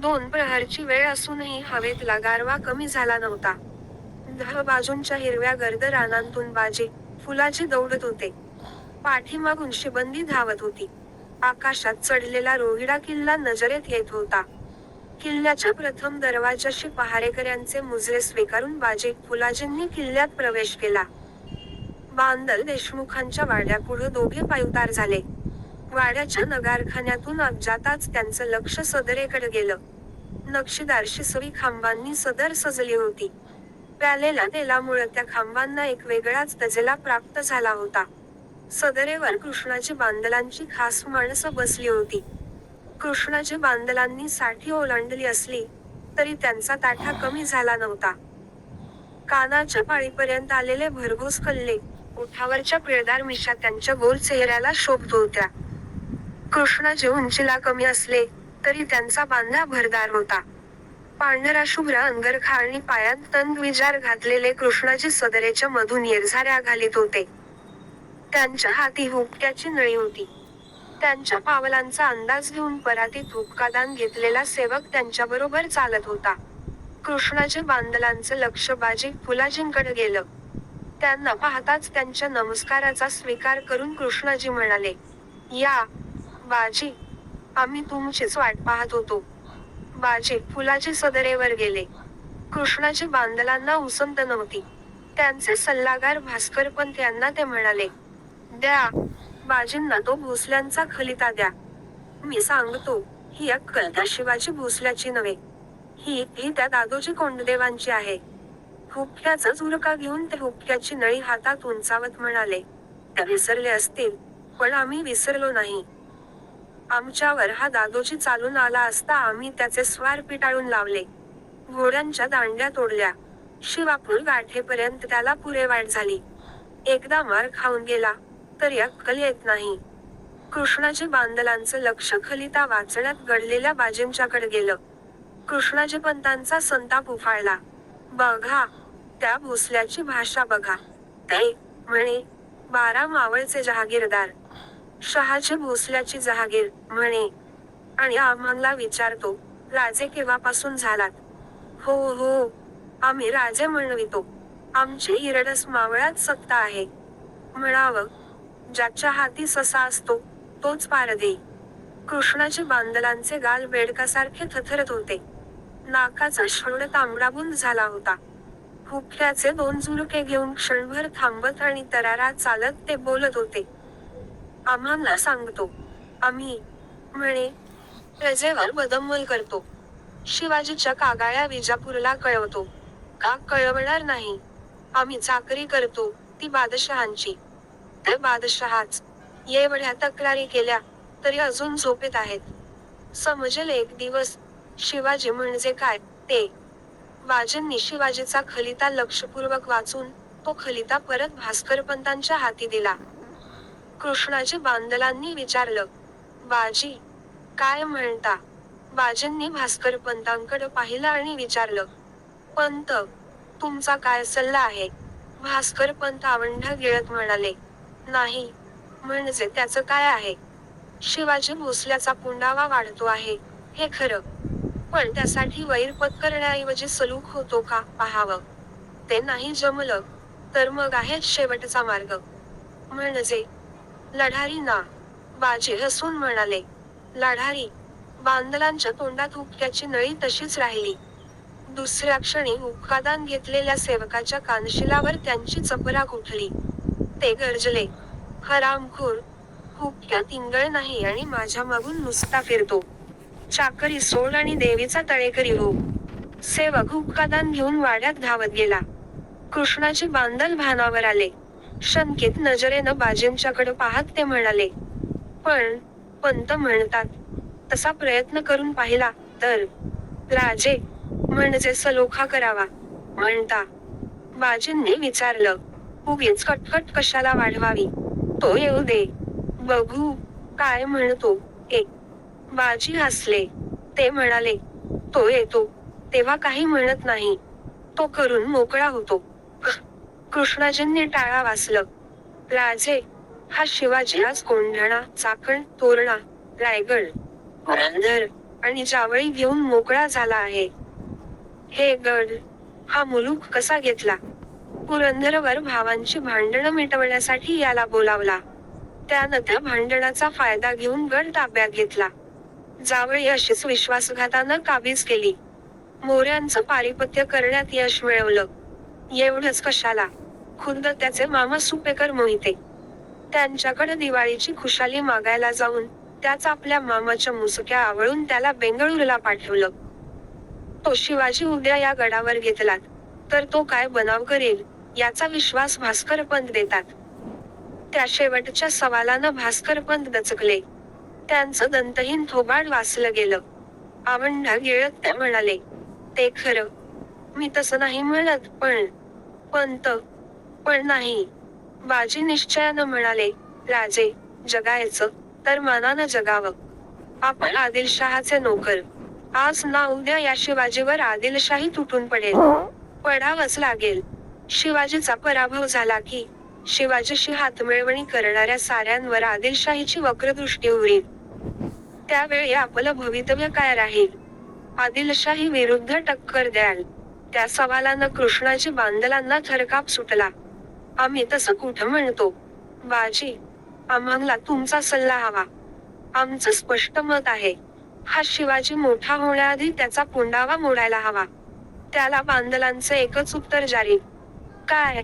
दोन प्रहारची वेळ असूनही हवेतला गारवा कमी झाला नव्हता. दहा बाजूंच्या हिरव्या गर्द रानांतून बाजे फुलाचे दौडत होते. पाठीमागून शिबंदी धावत होती. आकाशात चढलेला रोहिडा किल्ला नजरेत येत होता. किल्ल्याच्या प्रथम दरवाजाशी पहारेकऱ्यांचे मुजरे स्वीकारून बाजे फुलाजींनी किल्ल्यात प्रवेश केला. बांदल देशमुखांच्या वाड्यापुढे दोघे पायउतार झाले. वाड्याच्या नगारखान्यातून अज्जाताच त्यांचं लक्ष सदरेकडे गेलं. नक्षीदार शिसवी खांबांनी सदर सजली होती. प्यालेल्या तेलामुळे त्या खांबांना एक वेगळाच दजेला प्राप्त झाला होता. सदरेवर कृष्णाची बांदलांची खास माणसं बसली होती. कृष्णाची बांदलांनी साठी ओलांडली असली तरी त्यांचा ताठा कमी झाला नव्हता. कानाच्या पाळीपर्यंत आलेले भरघोस कल्ले उठावरच्या पिळदार मिशा त्यांच्या गोल चेहऱ्याला शोभत होत्या. कृष्णाचे उंचीला कमी असले तरी त्यांचा बांधा भरदार होता. पांढरा शुभ्र अंगरखा आणि पायात तन विजार घातलेले कृष्णाजी सदरेच्या मधून येरझाऱ्या घालीत होते. त्यांच्या हाती हुक्क्याची नळी होती. त्यांच्या पावलांचा अंदाज घेऊन परातीत हुक्कादान घेतलेला सेवक त्यांच्याबरोबर चालत होता. कृष्णाजी बांधलांचं लक्ष बाजी फुलाजींकडे गेलं. त्यांना पाहताच त्यांच्या नमस्काराचा स्वीकार करून कृष्णाजी म्हणाले या बाजी आम्ही तुमचीच वाट पाहत होतो. बाजी फुलाचे सदरेवर गेले. कृष्णाची बांदलांना उसंत नव्हती. त्यांचे सल्लागार भास्करपंत यांना ते म्हणाले द्या बाजींना तो भोसल्यांचा खलिता द्या. मी सांगतो ही अक्कल त्या शिवाजी भोसल्याची नव्हे. ही ही त्या दादोजी कोंडदेवांची आहे. हुक्क्याचा झुरका घेऊन ते हुक्क्याची नळी हातात उंचावत म्हणाले त्या विसरले असतील पण आम्ही विसरलो नाही. आमच्यावर हा दादोजी चालून आला असता आम्ही त्याचे स्वार पिटाळून लावले. घोड्यांच्या दांड्या तोडल्या. शिवापूर गाठेपर्यंत त्याला पुरे वाट झाली. एकदा मार खाऊन गेला तरी अक्कल येत नाही. कृष्णाजी बांदलांचं लक्ष खलिता वाचण्यात घडलेल्या बाजींच्याकडे गेलं. कृष्णाजी पंतांचा संताप उफाळला. बघा त्या भोसल्याची भाषा बघा. ते म्हणे बारा मावळचे जहागीरदार. शहाजी भोसल्याची जहागीर म्हणे आणि आम्हाला विचारतो राजे केव्हापासून झालात? हो हो आम्ही राजे म्हणवितो. आमची इरडस मावळात सत्ता आहे. म्हणावं ज्याच्या हाती ससा असतो तोच पारदे कृष्णाचे बांदलांचे गाल बेडकासारखे थथरत होते. नाकाचा शोड तांबडाबुंद झाला होता. हुक्याचे दोन झुलके घेऊन क्षणभर थांबत आणि तरारा चालत ते बोलत होते. आम्हाला सांगतो. आम्ही म्हणे प्रजेवर बदमल करतो. शिवाजीच्या कागाळ्या विजापूरला कळवतो. का कळवणार नाही? आम्ही चाकरी करतो ती बादशहांची. ते बादशहाच एवढ्या तक्रारी केल्या तरी अजून झोपेत आहेत. समजेल एक दिवस शिवाजी म्हणजे काय ते? बाजींनी शिवाजीचा खलिता लक्षपूर्वक वाचून तो खलिता परत भास्करपंतांच्या हाती दिला. कृष्णाजी बांदलांनी विचारलं बाजी काय म्हणता? बाजींनी भास्करपंतांकडे पाहिलं आणि विचारलं पंत तुमचा काय सल्ला आहे? भास्करपंत आवंढा गिळत म्हणाले नाही म्हणजे त्याचं काय आहे? शिवाजी भोसल्याचा पुंडावा वाढतो आहे हे खरं. पण त्यासाठी वैर पत्करण्याऐवजी सलूक होतो का पाहावं? ते नाही जमलं तर मग आहेच शेवटचा मार्ग. म्हणजे लढारी ना बाजी हसून म्हणाले. लढारी बांदलांच्या तोंडात हुक्क्याची नळी तशीच राहिली. दुसऱ्या क्षणी हुक्कादान घेतलेल्या सेवकाच्या कानशिलावर त्यांची चपरा उठली. ते गरजले हरामखोर हुक्क्या तिंगळ नाही आणि माझ्या मागून नुसता फिरतो. चाकरी सोड आणि देवीचा तळेकरी हो. सेवक हुक्कादान घेऊन वाड्यात धावत गेला. कृष्णाचे बांदल भानावर आले. शंकित नजरेनं बाजींच्याकडे पाहत ते म्हणाले पण पंत म्हणतात तसा प्रयत्न करून पाहिला तर राजे म्हणजे सलोखा करावा. म्हणता बाजींनी विचारलं उगीच कटकट कशाला वाढवावी? तो येऊ दे. बघू काय म्हणतो ए बाजी हसले. ते म्हणाले तो येतो. तेव्हा काही म्हणत नाही. तो करून मोकळा होतो. कृष्णाजींनी टाळा वाचलं राजे हा शिवाजी आज कोंढाणा चाकण तोरणा रायगड पुरंदर आणि जावळी घेऊन मोकळा झाला आहे. हे गड हा मुलूक कसा घेतला? पुरंदरवर भावांची भांडणं मिटवण्यासाठी याला बोलावला. त्यानं त्या भांडणाचा फायदा घेऊन गड ताब्यात घेतला. जावळी अशीच विश्वासघातानं काबीज केली. मोऱ्यांचं पारिपत्य करण्यात यश मिळवलं. एवढंच कशाला? खुद्द त्याचे मामा सुपेकर मोहिते. त्यांच्याकडे दिवाळीची खुशाली मागायला जाऊन त्याच आपल्या मामाच्या मुसक्या आवळून त्याला बेंगळुरूला पाठवलं. तो शिवाजी उद्या या गडावर घेतलात तर तो काय बनाव करेल याचा विश्वास भास्कर पंत देतात. त्या शेवटच्या सवालानं भास्कर पंत दचकले. त्यांचं दंतहीन थोबाड वाचलं गेलं. आवंढा गिळत ते म्हणाले ते खरं मी तसं नाही म्हणत पण पंत. पण नाही. बाजी निश्चयानं म्हणाले राजे जगायचं तर मनानं जगावं. आपण आदिलशहाचे नोकर. आज ना उद्या या शिवाजीवर आदिलशाही तुटून पडेल. पडावंच लागेल. शिवाजीचा पराभव झाला की शिवाजीशी हातमिळवणी करणाऱ्या साऱ्यांवर आदिलशाहीची वक्रदृष्टी होईल त्यावेळी आपलं भवितव्य काय राहील? आदिलशाही विरुद्ध टक्कर द्याल. त्या सवालानं कृष्णाजी बांदलांना थरकाप सुटला. आम्ही तसं कुठं म्हणतो? बाजी आम्हाला तुमचा सल्ला हवा. आमचं स्पष्ट मत आहे. हा शिवाजी मोठा होण्याआधी त्याचा पुंडावा मोडायला हवा. त्याला बांदलांचं एकच उत्तर जारी. काय?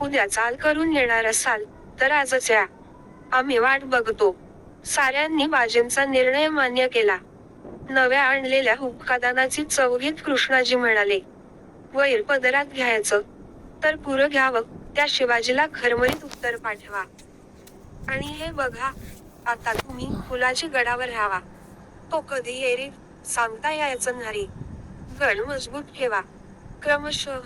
उद्या चाल करून येणार असाल तर आजच या. आम्ही वाट बघतो. साऱ्यांनी बाजींचा निर्णय मान्य केला. नव्या आणलेल्या हुक्कादानाची चौघीत कृष्णाजी म्हणाले वैर पदरात घ्यायचं. तर पुरं घ्यावं. त्या शिवाजीला खरमरीत उत्तर पाठवा. आणि हे बघा आता तुम्ही फुलाची गडावर राहावा. तो कधी येईल सांगता यायचं नाही. गड मजबूत ठेवा. क्रमशः